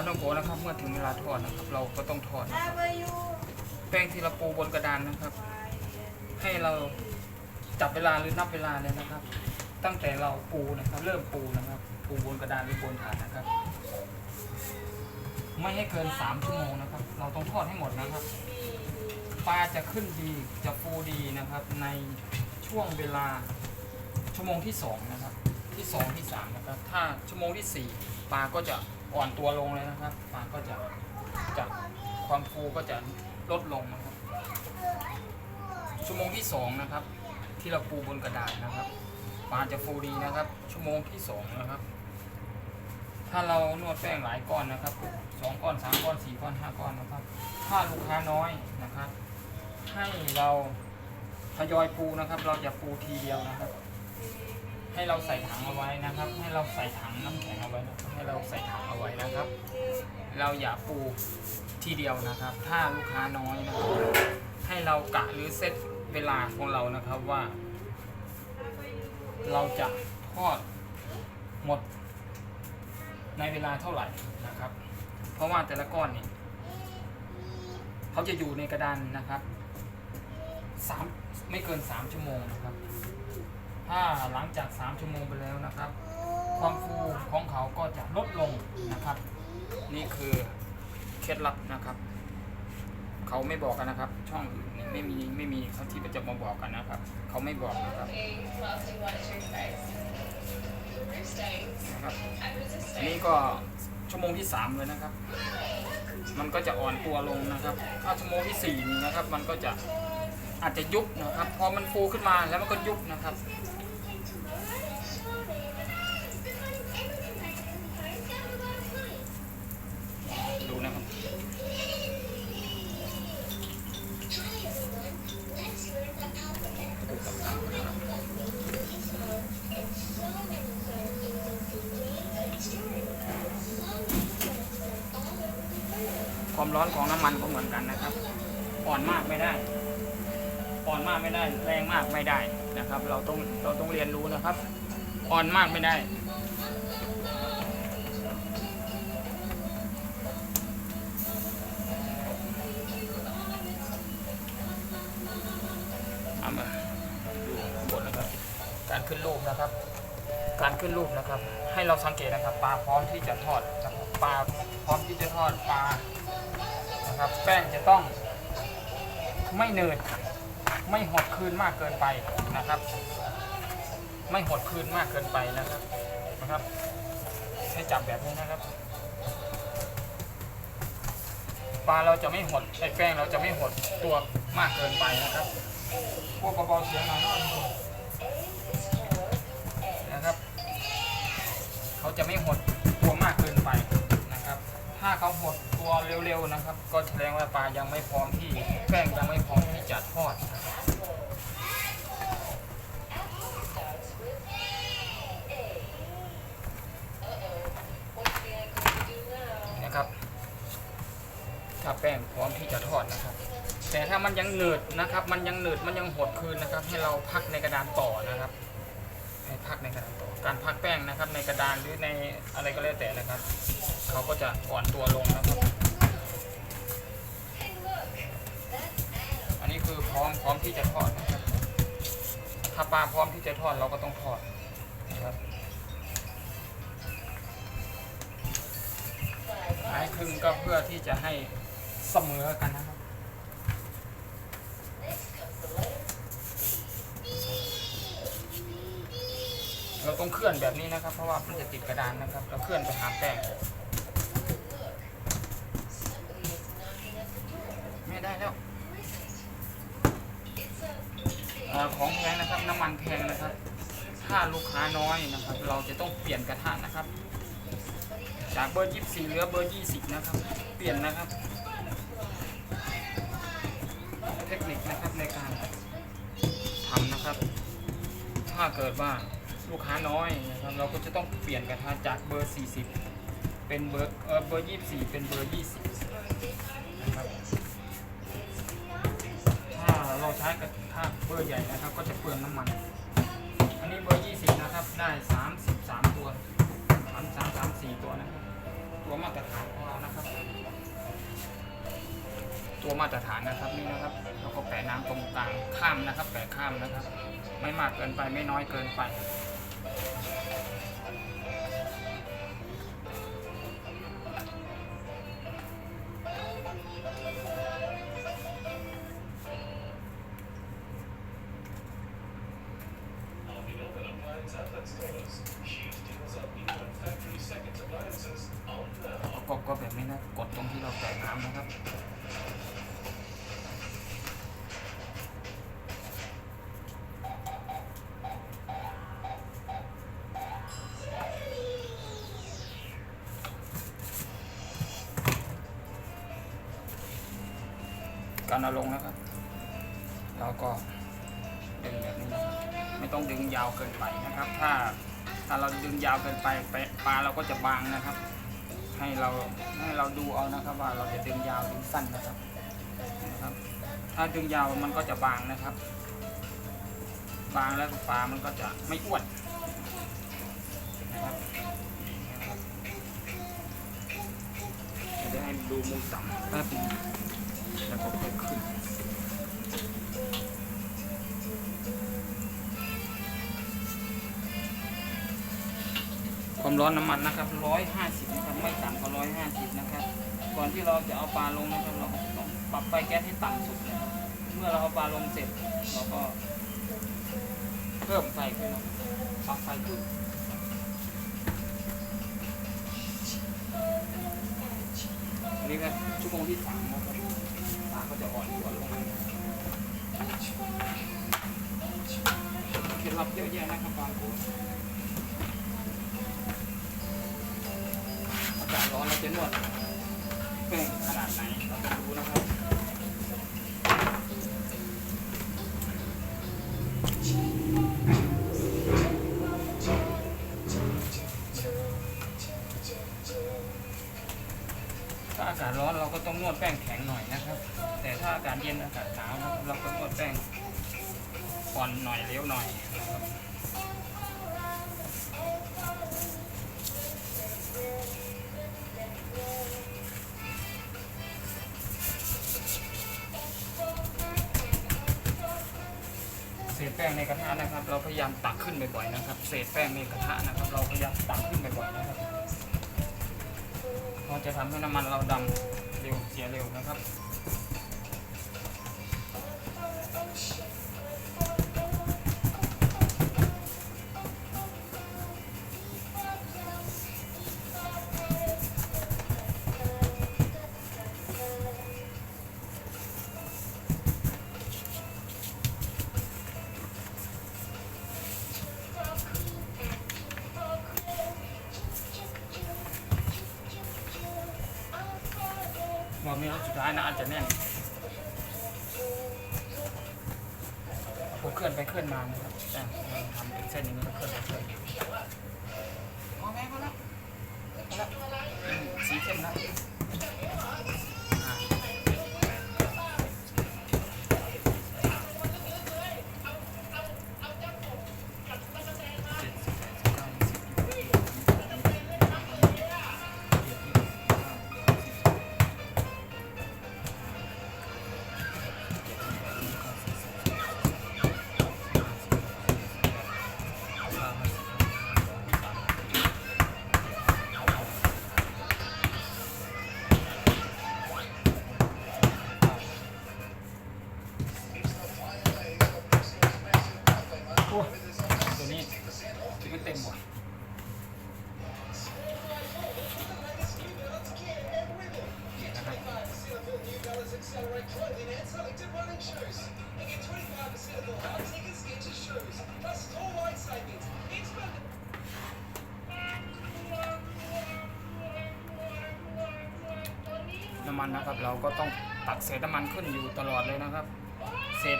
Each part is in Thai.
าต้องโกนะครับ เมื่อถึงเวลาทอดนะครับ เราก็ต้องทอดนะครับแป้งที่เราปูบนกระดานนะครับ ให้เราจับเวลาหรือนับเวลาเลยนะครับ ตั้งแต่เราปูนะครับ เริ่มปูนะครับ ปูบนกระดานหรือบนถาดนะครับ ไม่ให้เกินสามชั่วโมงนะครับ เราต้องทอดให้หมดนะครับปลาจะขึ้นดีจะฟูดีนะครับ ในช่วงเวลาชั่วโมงที่สองนะครับที่สองที่สามนะครับถ้าชั่วโมงที่สี่ปลาก็จะ อ่อนตัวลงเลยนะครับปลาก็จะจะความฟูก็จะลดลงนะครับ ชั่วโมงที่สองนะครับ ที่เราปูบนกระดาษนะครับปลาจะฟูดีนะครับ ชั่วโมงที่สองนะครับ ถ้าเรานวดแป้งหลายก้อนนะครับสองก้อนสามก้อนสี่ก้อนห้าก้อนนะครับ ถ้าลูกค้าน้อยนะครับ ให้เราทยอยปูนะครับ เราจะปูทีเดียวนะครับ ให้เราใส่ถังเอาไว้นะครับ ให้เราใส่ถังน้ำแข็งเอาไว้ให้เราใส่ถังเอาไว้นะครับ เราอย่าปูทีเดียวนะครับ ถ้าลูกค้าน้อยนะครับ ให้เรากะหรือเซตเวลาของเรานะครับว่า เราจะทอดหมดในเวลาเท่าไหร่นะครับ เพราะว่าแต่ละก้อนนี่เขาจะอยู่ในกระดานนะครับสามไม่เกินสามชั่วโมงนะครับ ถ้าหลังจากสามชั่วโมงไปแล้วนะครับ ความฟูของเขาก็จะลดลงนะครับ นี่คือเคล็ดลับนะครับ เขาไม่บอกกันนะครับ ช่องอื่นนี่ไม่มีไม่มีเขาที่จะมาบอกกันนะครับ เขาไม่บอกนะครับนะครับอันนี้ก็ชั่วโมงที่สามเลยนะครับ มันก็จะอ่อนตัวลงนะครับ ถ้าชั่วโมงที่สี่นะครับ มันก็จะอาจจะยุบนะครับ พอมันฟูขึ้นมาแล้วมันก็ยุบนะครับ ความร้อนของน้ำมันก็เหมือนกันนะครับ อ่อนมากไม่ได้ อ่อนมากไม่ได้ แรงมากไม่ได้นะครับ เราต้องเราต้องเรียนรู้นะครับ อ่อนมากไม่ได้เอามาดูบนนะครับ การขึ้นรูปนะครับ การขึ้นรูปนะครับ ให้เราสังเกตนะครับ ปลาพร้อมที่จะทอดนะครับปลาพร้อมที่จะทอดปลา นะครับ แป้งจะต้องไม่เนืดไม่หดคืนมากเกินไปนะครับ ไม่หดคืนมากเกินไปนะครับนะครับ ให้จับแบบนี้นะครับปลาเราจะไม่หดไอ้แป้งเราจะไม่หดตัวมากเกินไปนะครับพวกเบาๆเสียงหน่อยนะครับ เขาจะไม่หด ถ้าเขาหดตัวเร็วๆนะครับ ก็แสดงว่าปลายังไม่พร้อมที่แป้งยังไม่พร้อมที่จะทอดนะครับถ้าแป้งพร้อมที่จะทอดนะครับ แต่ถ้ามันยังหนืดนะครับ มันยังหนืดมันยังหดคืนนะครับ ให้เราพักในกระดานต่อนะครับ พักในกระดานต่อการพักแป้งนะครับในกระดานหรือในอะไรก็แล้วแต่นะครับ เขาก็จะอ่อนตัวลงนะครับ อันนี้คือพร้อมพร้อมที่จะทอดนะครับถ้าปลาพร้อมที่จะทอดเราก็ต้องทอดนะครับหายครึ่งก็เพื่อที่จะให้เสมอกันนะครับ เราต้องเคลื่อนแบบนี้นะครับ เพราะว่ามันจะติดกระดานนะครับเราเคลื่อนไปหาแป้งไม่ได้แล้วอของแพงนะครับน้ำมันแพงนะครับ ถ้าลูกค้าน้อยนะครับ เราจะต้องเปลี่ยนกระทะนะครับ จากเบอร์24เหลือเบอร์20นะครับ เปลี่ยนนะครับ เทคนิคนะครับในการทำนะครับ ถ้าเกิดว่า ลูกค้าน้อยนะครับเราก็จะต้องเปลี่ยนกระทะจากเบอร์ 40 เป็นเบอร์เออเบอร์ 24 เป็นเบอร์ 20นะครับถ้าเราใช้กระทะเบอร์ใหญ่นะครับ ก็จะเปลืองน้ำมัน อันนี้เบอร์ 20 นะครับได้ 33 ตัว33 34 ตัวนะครับตัวมาตรฐานของเรานะครับ ตัวมาตรฐานนะครับนี่นะครับแล้วก็แปะน้ำตรงกลางข้ามนะครับ แปะข้ามนะครับ ไม่มากเกินไปไม่น้อยเกินไป ก็แบบนี้นะ กดตรงที่เราแตะน้ำนะครับ การเอาลงนะครับ เราก็ดึงแบบนี้นะครับไม่ต้องดึงยาวเกินไปนะครับ ถ้าถ้าเราดึงยาวเกินไปไปปลาเราก็จะบางนะครับ ให้เราให้เราดูเอานะครับ ว่าเราจะดึงยาวดึงสั้นนะครับนะครับ ถ้าดึงยาวมันก็จะบางนะครับ บางแล้วปลามันก็จะไม่อ้วนนะครับเดี๋ยวให้ดูมุมต่ำแป๊บนึงแล้วก็ค่อยขึ้น ความร้อนน้ำมันนะครับ150นะครับไม่ต่ำกว่า150นะครับ ก่อนที่เราจะเอาปลาลงนะครับเราต้องปรับไฟแก๊สให้ต่ำสุดนะครับ เมื่อเราเอาปลาลงเสร็จเราก็เพิ่มไฟขึ้นะครับปรับไฟขึ้นอันนี้ก็ชั่วโมงที่สามนะครับปลาก็จะอ่อนตัวลงเคล็ดลับเยอะแยะนะครับบางคน เราจะนวดแป้งขนาดไหนเราจะรู้นะครับ ป้งในกระทะนะครับ เราพยายามตักขึ้นบ่อยๆนะครับ เศษแป้งในกระทะนะครับ เราพยายามตักขึ้นบ่อยๆนะครับเราจะทำให้น้ำมันเราดำเร็วเสียเร็วนะครับ รอบนี้รอบสุดท้ายนะอาจจะแน่นผมเคลื่อนไปเคลื่อนมานะครับแต่ทำเป็นเส้นอย่างนี้ก็เคลื่อนไปเคลื่อนมาพอแม่พอแล้วพอแล้วอืมสีเข้มแล้ว น้ำมันนะครับ เราก็ต้องตักเศษน้ำมันขึ้นอยู่ตลอดเลยนะครับ เศษ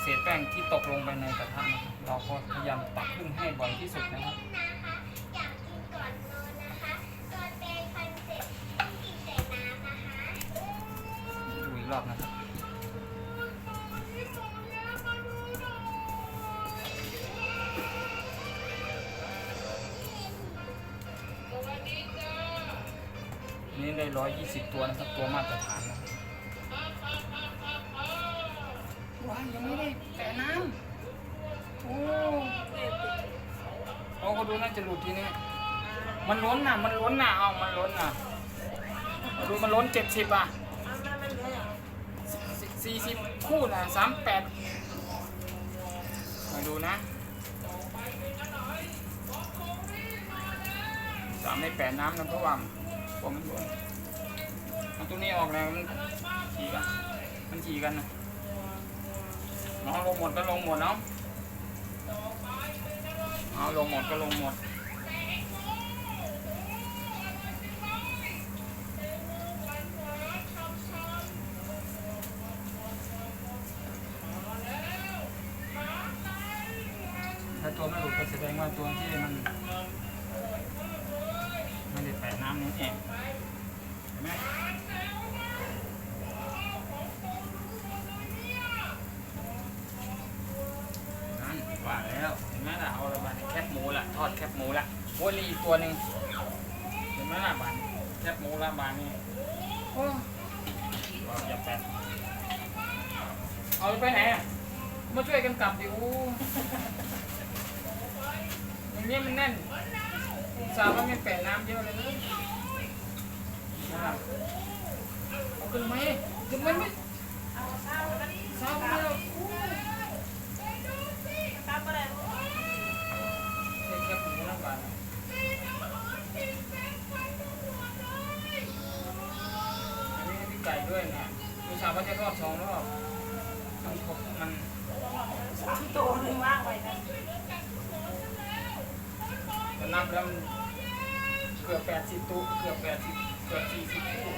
เศษแป้งที่ตกลงไปในกระทะนะครับเราก็พยายามตักขึ้นให้บ่อยที่สุดนะครับ นี่ได้ร้อยยี่สิบตัวนะครับ ตัวมาตรฐานนะว้ายยังไม่ได้แตะน้ำโอ้เราก็ดูน่าจะหลุดทีนี้ มันล้นน่ะ มันล้นน่ะ เอามันล้นน่ะมาดูมันล้นเจ็ดสิบอะสี่สิบคู่น่ะสามแปดมาดูนะสามในแปดน้ำนะเพราะว่า ผมมันล้นเอาตัวนี้ออกแล้วมันฉีกัน มันฉีกันนะเอาลงหมดก็ลงหมดเนาะเอาลงหมดก็ลงหมดถ้าตัวไม่หลุดก็แสดงว่าตัวที่มันไม่ได้แปะน้ำนี่เองเห็นไหมนั่น ว่าแล้วเห็นไหมล่ะเอาละบาดแคบหมูละทอดแคบหมูละโอ้ยนี่อีกตัวหนึ่งเห็นไหมล่ะบานแคบหมูละบานนี้โอ้ยอย่าแปะเอาไปไหนอะมาช่วยกันกลับดิโอ้อย่างนี้มันแน่นสาห์ว่าไม่แปะน้ำเยอะเลยนะเอาขึ้นไหมขึ้นไหมไม่เศร้าไม่หรอกอู้เด็กแค่ปูน้ำบานอันนี้พี่ไก่ด้วยเนี่ย รอบสองรอบมันครบมันตัวหนึ่งว่างไว้นะมันนับแล้วมันเกือบแปดสิบตัวเกือบแปดสิบเกือบสี่สิบคู่